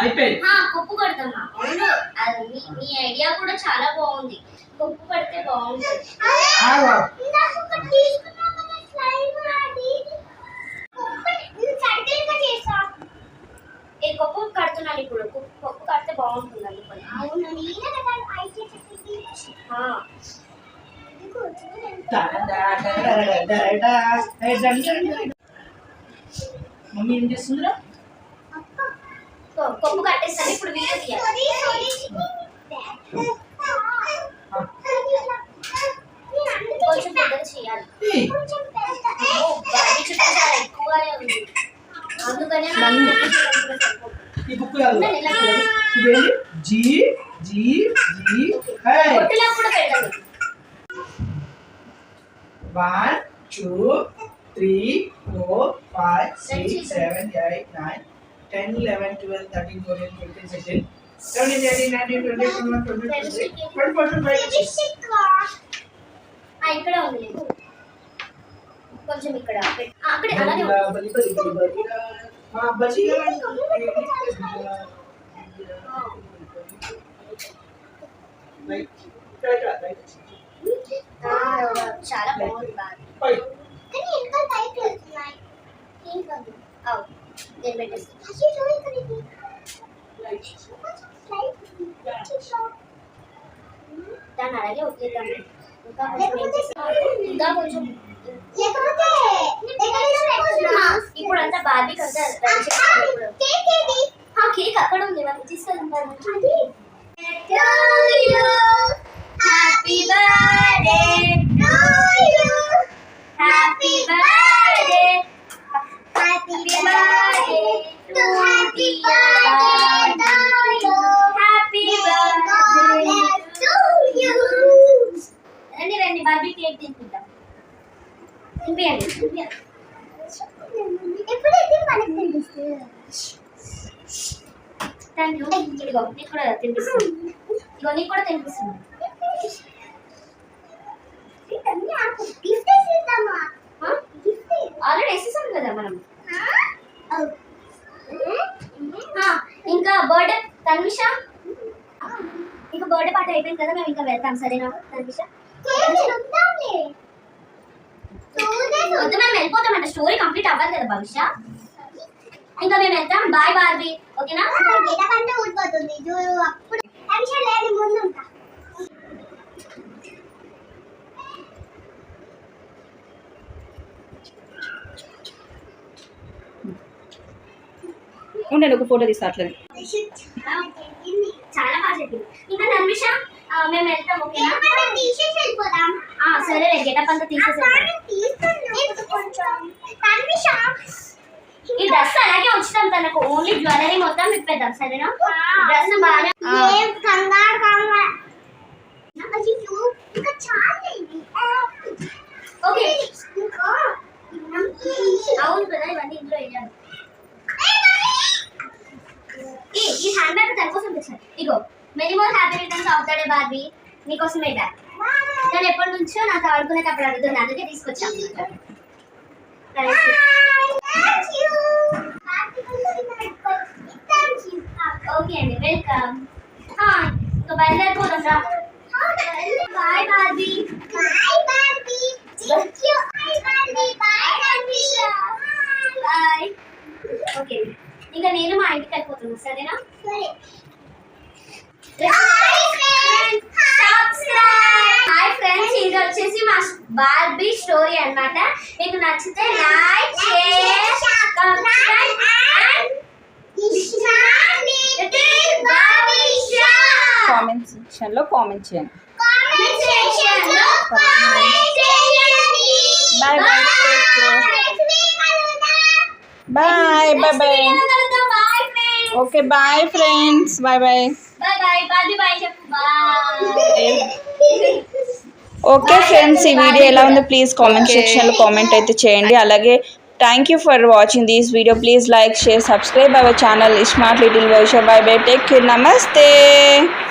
అయిపోయింది. ఆ, కొప్పు కడతామా అవును? అది మీ మీ ఐడియా కూడా చాలా బాగుంది. కొప్పు కడితే బాగుంటుంది. ఆగు. ఏ కొప్పు కడుతున్నాను ఇప్పుడు. కొప్పు కొప్పు కడితే బాగుంటుంది అనుకోని. మమ్మీ ఏం చేస్తుందిరా? కట్టేస్తాను ఇప్పుడు వీడియో తీయాలి. కొంచెం పెద్దగా చేయాలి. చుట్టూ చాలా ఎక్కువగానే ఉంది. అందుకనే. ఈ బుక్ జీ జీ G. One two three four five six seven eight nine Ten eleven twelve thirteen fourteen fifteen sixteen seventeen eighteen nineteen twenty twenty one twenty two twenty four twenty five ఆ, ఇక్కడ ఉంది లేదు కొంచెం ఇక్కడ పెట్టు. ఆ, అక్కడే అలానే ఉంది. బలి బలి బలి బలి మా బలి ఆ, చాలా బాగుంది బాగా అవును నేను దాన్ని అలాగే వదిలేద్దాం ఇంకా? ఇంకా కొంచెం ఇప్పుడు అంతా ఇప్పుడు. ఆ, కేక్ అక్కడ ఉంది తీసుకెళ్తాను ఎప్పుడైతే ఇదిగో నీకు కూడా తినిపిస్తుంది ఇదిగో నీకు కూడా తినిపిస్తుంది ఆల్రెడీ వేసేసాం కదా మనం ఇంకా బర్త్డే తన్విష? ఇంకా బర్త్డే పార్టీ అయిపోయింది కదా మేము ఇంకా వెళ్తాం సరేనా? తన్విష? వద్దు మేము వెళ్ళిపోతామంట స్టోరీ కంప్లీట్ అవ్వాలి కదా భవిష్య ఇంకా మేము వెళ్తాం. బాయ్ బార్బీ ఓకేనా ఊడిపోతుంది అప్పుడు లేదు. ముందు ఉండండి ఒక ఫోటో తీస్తా అట్లనే. చాలా బాగా చెప్పింది ఇంకా మేము వెళ్తాం ఓకేనా? తీసేసి వెళ్ళిపోదాం ఆ, సరే గెటప్ అంతా తీసేసాం ఈ డ్రెస్ అలాగే ఉంచుతాం తనకు. ఓన్లీ జ్యువెలరీ మొత్తం ఇప్పేద్దాం సరేనా? డ్రెస్ బాగానే ఏం కంగారు కంగారు ఇంకా చాలా. ఓకే. అవును కదా ఇవన్నీ ఇందులో వేయాలి. ఈ ఈ హ్యాండ్ బ్యాగ్ తన కోసం తెచ్చాను ఇగో many more happy returns of the day Barbie నీకోసమే బ్యాగ్ నేను ఎప్పటి నుంచో నాతో ఆడుకునేటప్పుడు అడుగుతుంది అందుకే తీసుకొచ్చాను Thank you. Thank you. Okay అండి వెల్కమ్ ఇంకా బయలుదేరిపోదాం రా bye Barbie Bye, Barbie. Thank you. Bye, Barbie. Bye, Barbie. Bye okay ఇంకా నేను మా ఇంటికి వెళ్ళిపోతున్నాను సరేనా బార్బీ స్టోరీ అన్నమాట. మీకు నచ్చితే like share subscribe and comment సెక్షన్లో కామెంట్ చేయండి. కామెంట్ సెక్షన్లో కామెంట్ చేయండి. Bye bye bye okay bye friends bye bye bye bye bye చెప్పు. బాయ్ ఓకే ఫ్రెండ్స్ ఈ వీడియో ఎలా ఉందో ప్లీజ్ కామెంట్ సెక్షన్లో కామెంట్ అయితే చేయండి. అలాగే thank you for watching this video please like share subscribe our channel smart little Bhavishya bye bye take care నమస్తే